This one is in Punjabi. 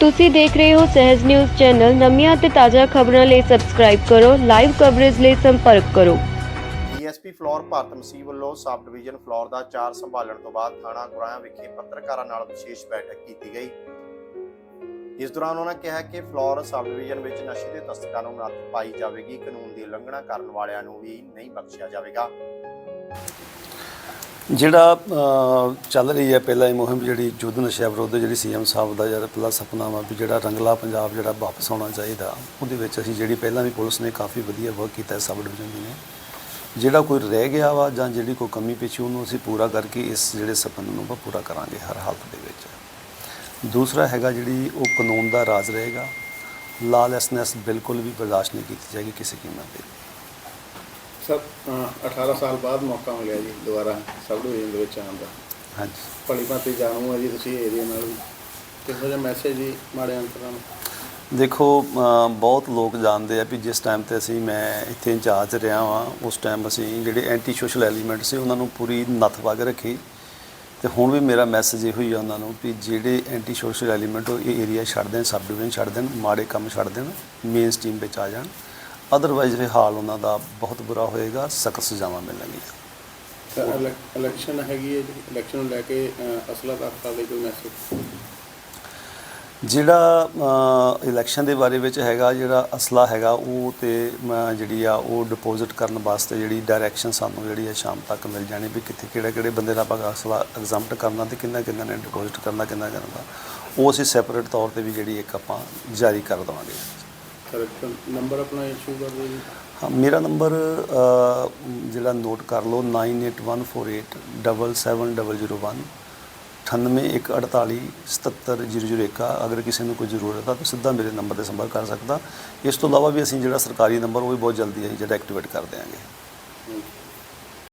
ਤੁਸੀਂ ਦੇਖ ਰਹੇ ਹੋ ਸਹਿਜ ਨਿਊਜ਼ ਚੈਨਲ। ਨਵੀਆਂ ਅਤੇ ਤਾਜ਼ਾ ਖਬਰਾਂ ਲਈ ਸਬਸਕ੍ਰਾਈਬ ਕਰੋ ਲਾਈਵ ਕਵਰੇਜ ਲਈ ਸੰਪਰਕ ਕਰੋ। ਡੀਐਸਪੀ ਫਲੋਰ ਭਾਰਤ ਮਸੀਹ ਵੱਲੋਂ ਸਬ ਡਿਵੀਜ਼ਨ ਫਲੋਰ ਦਾ ਚਾਰ ਸੰਭਾਲਣ ਤੋਂ ਬਾਅਦ ਥਾਣਾ ਗੁਰਾਇਆ ਵਿਖੇ ਪੱਤਰਕਾਰਾਂ ਨਾਲ ਵਿਸ਼ੇਸ਼ ਬੈਠਕ ਕੀਤੀ ਗਈ। ਇਸ ਦੌਰਾਨ ਉਹਨਾਂ ਕਿਹਾ ਕਿ ਫਲੋਰ ਸਬ ਡਿਵੀਜ਼ਨ ਵਿੱਚ ਨਸ਼ੇ ਦੇ ਤਸਕਰਾਂ ਨੂੰ ਨੱਥ ਪਾਈ ਜਾਵੇਗੀ। ਕਾਨੂੰਨ ਦੀ ਉਲੰਘਣਾ ਕਰਨ ਵਾਲਿਆਂ ਨੂੰ ਵੀ ਨਹੀਂ ਬਖਸ਼ਿਆ ਜਾਵੇਗਾ। ਜਿਹੜਾ ਚੱਲ ਰਹੀ ਹੈ ਪਹਿਲਾਂ ਇਹ ਮੁਹਿੰਮ ਜਿਹੜੀ ਯੁੱਧ ਨਸ਼ਾ ਵਿਰੁੱਧ ਜਿਹੜੀ ਸੀਐਮ ਸਾਹਿਬ ਦਾ ਜਿਹੜਾ ਪਹਿਲਾ ਸੁਪਨਾ ਵਾ ਵੀ ਜਿਹੜਾ ਰੰਗਲਾ ਪੰਜਾਬ ਜਿਹੜਾ ਵਾਪਸ ਆਉਣਾ ਚਾਹੀਦਾ, ਉਹਦੇ ਵਿੱਚ ਅਸੀਂ ਜਿਹੜੀ ਪਹਿਲਾਂ ਵੀ ਪੁਲਿਸ ਨੇ ਕਾਫੀ ਵਧੀਆ ਵਰਕ ਕੀਤਾ ਸਬ ਡਿਵੀਜ਼ਨ ਦੀ ਨੇ। ਜਿਹੜਾ ਕੋਈ ਰਹਿ ਗਿਆ ਵਾ ਜਾਂ ਜਿਹੜੀ ਕੋਈ ਕਮੀ ਪੇਸ਼ੀ ਉਹਨੂੰ ਅਸੀਂ ਪੂਰਾ ਕਰਕੇ ਇਸ ਜਿਹੜੇ ਸੁਪਨੇ ਨੂੰ ਆਪਾਂ ਪੂਰਾ ਕਰਾਂਗੇ ਹਰ ਹਾਲਤ ਦੇ ਵਿੱਚ। ਦੂਸਰਾ ਹੈਗਾ ਜਿਹੜੀ ਉਹ ਕਾਨੂੰਨ ਦਾ ਰਾਜ ਰਹੇਗਾ ਲਾਲੈਸਨੈਸ ਬਿਲਕੁਲ ਵੀ ਬਰਦਾਸ਼ਤ ਨਹੀਂ ਕੀਤੀ ਜਾਏਗੀ ਕਿਸੇ ਕੀਮਤ ਤੇ। ਸਰ ਅ, 18 ਸਾਲ ਬਾਅਦ ਮੌਕਾ ਮਿਲਿਆ ਜੀ ਦੁਬਾਰਾ ਸਬ ਡਿਵੀਜ਼ਨ ਦੇ ਵਿੱਚ ਆਉਣ ਦਾ। ਹਾਂਜੀ। ਭਲੀ ਭਾਂਤੀ ਜਾਣੂ ਹੈ ਜੀ ਤੁਸੀਂ ਏਰੀਆ ਨਾਲ ਵੀ। ਕਿਹੋ ਜਿਹਾ ਮੈਸੇਜ ਜੀ ਮਾੜੇ ਅੰਤਰਾਂ ਨੂੰ? ਦੇਖੋ ਬਹੁਤ ਲੋਕ ਜਾਣਦੇ ਆ ਵੀ ਜਿਸ ਟਾਈਮ ਤੇ ਅਸੀਂ ਮੈਂ ਇੱਥੇ ਇੰਚਾਰਜ ਰਿਹਾ ਵਾਂ ਉਸ ਟਾਈਮ ਅਸੀਂ ਜਿਹੜੇ ਐਂਟੀ ਸੋਸ਼ਲ ਐਲੀਮੈਂਟ ਸੀ ਉਹਨਾਂ ਨੂੰ ਪੂਰੀ ਨੱਥ ਪਾ ਕੇ ਰੱਖੀ। ਤੇ ਹੁਣ ਵੀ ਮੇਰਾ ਮੈਸੇਜ ਇਹੋ ਹੀ ਆ ਉਹਨਾਂ ਨੂੰ ਵੀ ਜਿਹੜੇ ਐਂਟੀ ਸੋਸ਼ਲ ਐਲੀਮੈਂਟ ਉਹ ਇਹ ਏਰੀਆ ਛੱਡ ਦੇਣ ਸਬ ਡਿਵੀਜ਼ਨ ਛੱਡ ਦੇਣ ਮਾੜੇ ਕੰਮ ਛੱਡ ਦੇਣ ਮੇਨ ਸਟ੍ਰੀਮ ਵਿੱਚ ਆ ਜਾਣ। ਅਦਰਵਾਈਜ਼ ਇਹ ਹਾਲ ਉਹਨਾਂ ਦਾ ਬਹੁਤ ਬੁਰਾ ਹੋਏਗਾ ਸਖਤ ਸਜ਼ਾਵਾਂ ਮਿਲਣਗੀਆਂ। ਇਲੈਕਸ਼ਨ ਹੈਗੀ ਹੈ ਜੀ ਇਲੈਕਸ਼ਨ ਨੂੰ ਲੈ ਕੇ ਅਸਲਾ ਤੱਕ ਦੇ ਕੋਈ ਮੈਸੇਜ ਜਿਹੜਾ ਇਲੈਕਸ਼ਨ ਦੇ ਬਾਰੇ ਵਿੱਚ ਹੈਗਾ ਜਿਹੜਾ ਅਸਲਾ ਹੈਗਾ ਉਹ ਤੇ ਮੈਂ ਜਿਹੜੀ ਆ ਉਹ ਡਿਪੋਜ਼ਿਟ ਕਰਨ ਵਾਸਤੇ ਜਿਹੜੀ ਡਾਇਰੈਕਸ਼ਨ ਸਾਨੂੰ ਜਿਹੜੀ ਆ ਸ਼ਾਮ ਤੱਕ ਮਿਲ ਜਾਣੀ ਵੀ ਕਿੱਥੇ ਕਿਹੜੇ ਕਿਹੜੇ ਬੰਦੇ ਦਾ ਆਪਾਂ ਅਸਲਾ ਐਗਜ਼ਾਮਟ ਕਰਨਾ ਤੇ ਕਿੰਨਾ ਕਿੰਨਾ ਨੇ ਡਿਪੋਜ਼ਿਟ ਕਰਨਾ ਕਿੰਨਾ ਕਰਨਾ ਉਹ ਅਸੀਂ ਸੈਪਰੇਟ ਤੌਰ ਤੇ ਵੀ ਜਿਹੜੀ ਇੱਕ ਆਪਾਂ ਜਾਰੀ ਕਰ ਦੇਵਾਂਗੇ। ਸਰ ਨੰਬਰ ਆਪਣਾ ਇਸ਼ੂ ਕਰ ਦਿਓ ਜੀ? ਹਾਂ ਮੇਰਾ ਨੰਬਰ ਜਿਹੜਾ ਨੋਟ ਕਰ ਲਓ 9814877001 9814877001 ਆ ਅਗਰ ਕਿਸੇ ਨੂੰ ਕੋਈ ਜ਼ਰੂਰਤ ਆ ਤਾਂ ਸਿੱਧਾ ਮੇਰੇ ਨੰਬਰ ਤੇ ਸੰਪਰਕ ਕਰ ਸਕਦਾ। ਇਸ ਤੋਂ ਇਲਾਵਾ ਵੀ ਅਸੀਂ ਜਿਹੜਾ ਸਰਕਾਰੀ ਨੰਬਰ ਉਹ ਵੀ ਬਹੁਤ ਜਲਦੀ ਹੈ ਜਿਹੜਾ ਐਕਟੀਵੇਟ ਕਰ ਦਿਆਂਗੇ।